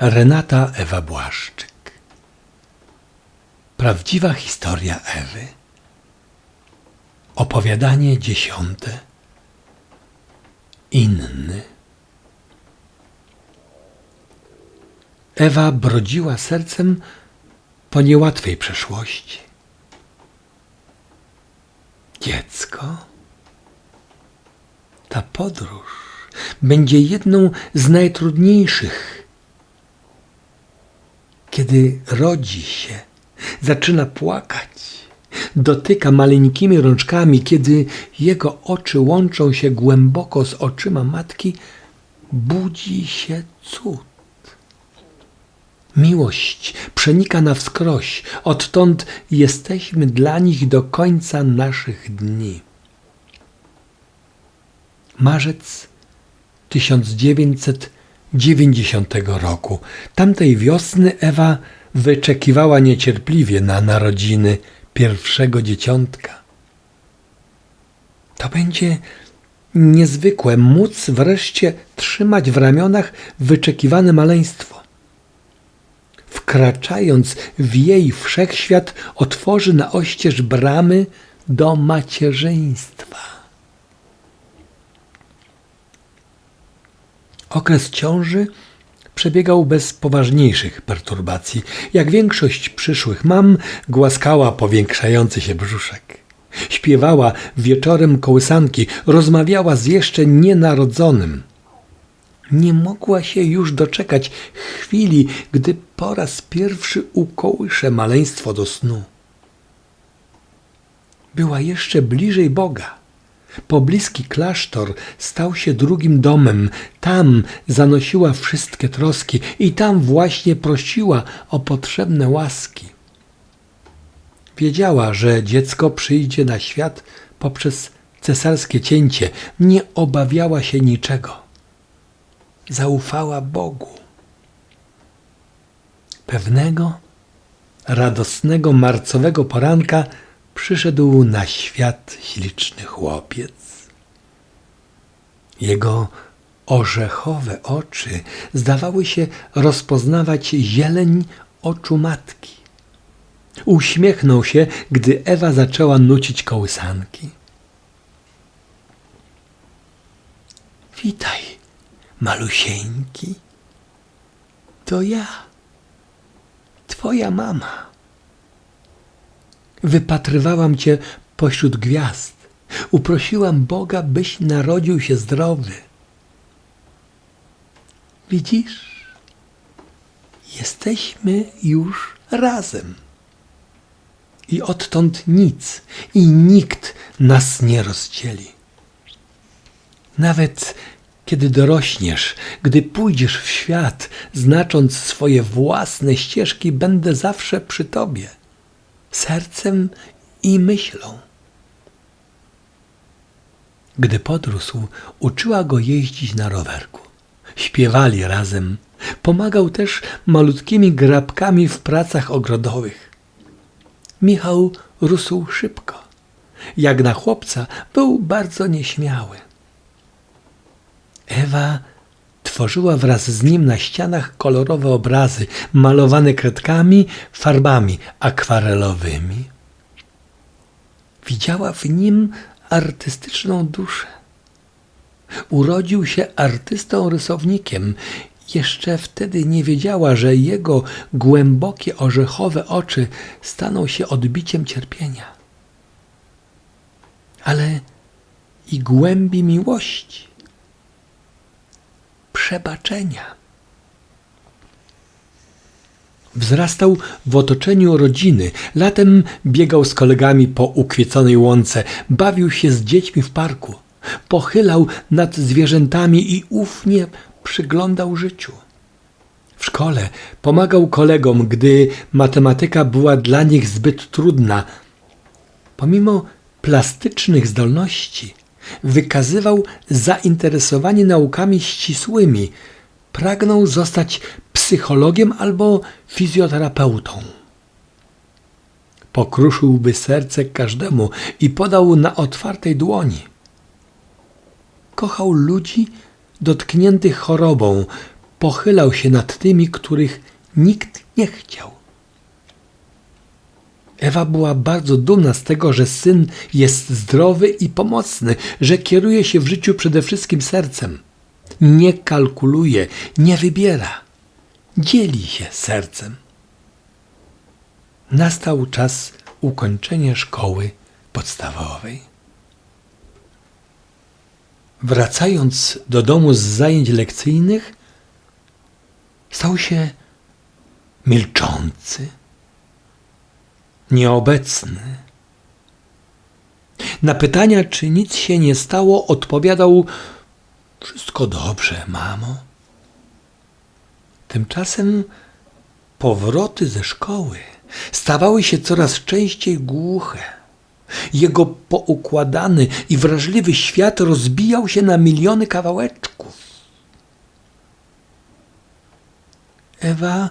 Renata Ewa Błaszczyk. Prawdziwa historia Ewy. Opowiadanie dziesiąte. Inny. Ewa brodziła sercem po niełatwej przeszłości. Dziecko? Ta podróż będzie jedną z najtrudniejszych. Kiedy rodzi się, zaczyna płakać, dotyka maleńkimi rączkami, kiedy jego oczy łączą się głęboko z oczyma matki, budzi się cud. Miłość przenika na wskroś, odtąd jesteśmy dla nich do końca naszych dni. Marzec 1990 roku. Tamtej wiosny Ewa wyczekiwała niecierpliwie na narodziny pierwszego dzieciątka. To będzie niezwykłe móc wreszcie trzymać w ramionach wyczekiwane maleństwo. Wkraczając w jej wszechświat, otworzy na oścież bramy do macierzyństwa. Okres ciąży przebiegał bez poważniejszych perturbacji. Jak większość przyszłych mam, głaskała powiększający się brzuszek. Śpiewała wieczorem kołysanki, rozmawiała z jeszcze nienarodzonym. Nie mogła się już doczekać chwili, gdy po raz pierwszy ukołysze maleństwo do snu. Była jeszcze bliżej Boga. Pobliski klasztor stał się drugim domem. Tam zanosiła wszystkie troski i tam właśnie prosiła o potrzebne łaski. Wiedziała, że dziecko przyjdzie na świat poprzez cesarskie cięcie. Nie obawiała się niczego. Zaufała Bogu. Pewnego radosnego marcowego poranka przyszedł na świat śliczny chłopiec. Jego orzechowe oczy zdawały się rozpoznawać zieleń oczu matki. Uśmiechnął się, gdy Ewa zaczęła nucić kołysanki. Witaj, malusieńki. To ja, twoja mama. Wypatrywałam cię pośród gwiazd. Uprosiłam Boga, byś narodził się zdrowy. Widzisz, jesteśmy już razem. I odtąd nic i nikt nas nie rozdzieli. Nawet kiedy dorośniesz, gdy pójdziesz w świat, znacząc swoje własne ścieżki, będę zawsze przy tobie sercem i myślą. Gdy podrósł, uczyła go jeździć na rowerku. Śpiewali razem. Pomagał też malutkimi grabkami w pracach ogrodowych. Michał rósł szybko. Jak na chłopca był bardzo nieśmiały. Ewa tworzyła wraz z nim na ścianach kolorowe obrazy, malowane kredkami, farbami akwarelowymi. Widziała w nim artystyczną duszę. Urodził się artystą rysownikiem. Jeszcze wtedy nie wiedziała, że jego głębokie orzechowe oczy staną się odbiciem cierpienia. Ale i głębi miłości przebaczenia. Wzrastał w otoczeniu rodziny. Latem biegał z kolegami po ukwieconej łące, bawił się z dziećmi w parku, pochylał nad zwierzętami i ufnie przyglądał życiu. W szkole pomagał kolegom, gdy matematyka była dla nich zbyt trudna. Pomimo plastycznych zdolności, wykazywał zainteresowanie naukami ścisłymi, pragnął zostać psychologiem albo fizjoterapeutą. Pokruszyłby serce każdemu i podał na otwartej dłoni. Kochał ludzi dotkniętych chorobą, pochylał się nad tymi, których nikt nie chciał. Ewa była bardzo dumna z tego, że syn jest zdrowy i pomocny, że kieruje się w życiu przede wszystkim sercem. Nie kalkuluje, nie wybiera, dzieli się sercem. Nastał czas ukończenia szkoły podstawowej. Wracając do domu z zajęć lekcyjnych, stał się milczący, nieobecny. Na pytania, czy nic się nie stało, odpowiadał: Wszystko dobrze, mamo. Tymczasem powroty ze szkoły stawały się coraz częściej głuche. Jego poukładany i wrażliwy świat rozbijał się na miliony kawałeczków. Ewa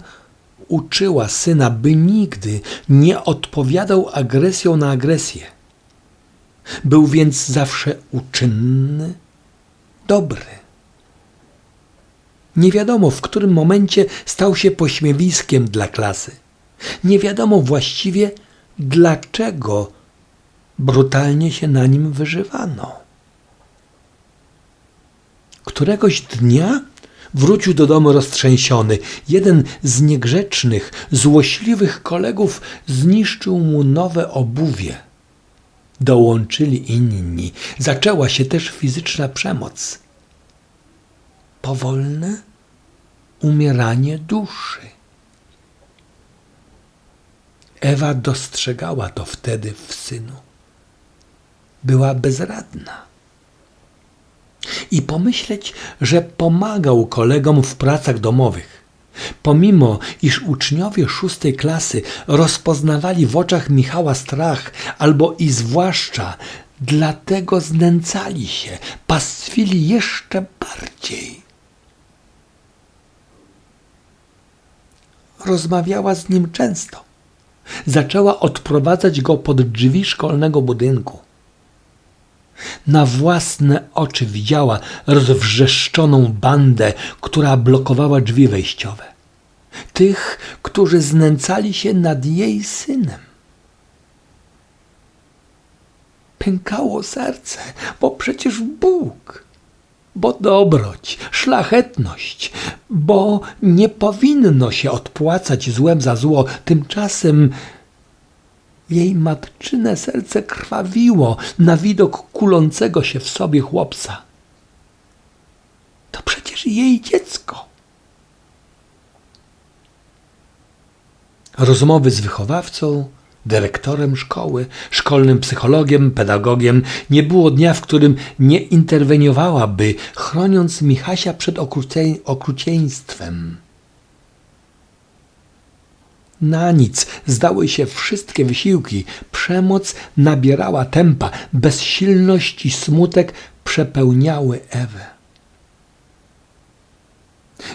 uczyła syna, by nigdy nie odpowiadał agresją na agresję. Był więc zawsze uczynny, dobry. Nie wiadomo, w którym momencie stał się pośmiewiskiem dla klasy. Nie wiadomo właściwie, dlaczego brutalnie się na nim wyżywano. Któregoś dnia wrócił do domu roztrzęsiony. Jeden z niegrzecznych, złośliwych kolegów zniszczył mu nowe obuwie. Dołączyli inni. Zaczęła się też fizyczna przemoc. Powolne umieranie duszy. Ewa dostrzegała to wtedy w synu. Była bezradna. I pomyśleć, że pomagał kolegom w pracach domowych. Pomimo, iż uczniowie szóstej klasy rozpoznawali w oczach Michała strach, albo i zwłaszcza dlatego znęcali się, pastwili jeszcze bardziej. Rozmawiała z nim często zaczęła odprowadzać go pod drzwi szkolnego budynku. Na własne oczy widziała rozwrzeszczoną bandę, która blokowała drzwi wejściowe. Tych, którzy znęcali się nad jej synem. Pękało serce, bo przecież Bóg, bo dobroć, szlachetność, bo nie powinno się odpłacać złem za zło. Tymczasem jej matczyne serce krwawiło na widok kulącego się w sobie chłopca. To przecież jej dziecko. Rozmowy z wychowawcą, dyrektorem szkoły, szkolnym psychologiem, pedagogiem. Nie było dnia, w którym nie interweniowałaby, chroniąc Michasia przed okrucieństwem. Na nic zdały się wszystkie wysiłki. Przemoc nabierała tempa, bezsilność i smutek przepełniały Ewę.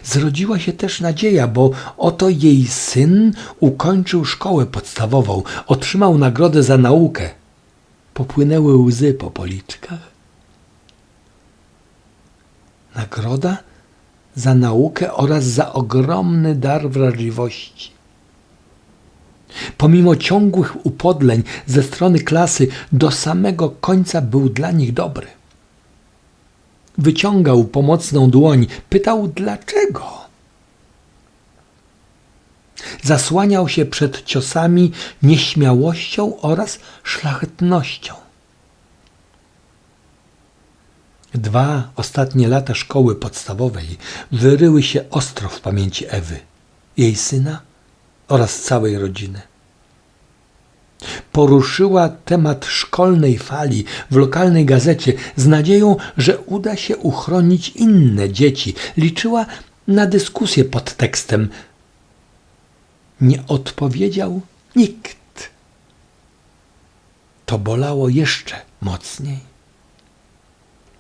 Zrodziła się też nadzieja, bo oto jej syn ukończył szkołę podstawową, otrzymał nagrodę za naukę. Popłynęły łzy po policzkach. Nagroda za naukę oraz za ogromny dar wrażliwości. Pomimo ciągłych upodleń ze strony klasy, do samego końca był dla nich dobry. Wyciągał pomocną dłoń, pytał dlaczego. Zasłaniał się przed ciosami nieśmiałością oraz szlachetnością. Dwa ostatnie lata szkoły podstawowej wyryły się ostro w pamięci Ewy, jej syna oraz całej rodziny poruszyła temat szkolnej fali w lokalnej gazecie z nadzieją, że uda się uchronić inne dzieci. Liczyła na dyskusję pod tekstem. Nie odpowiedział nikt. To bolało jeszcze mocniej.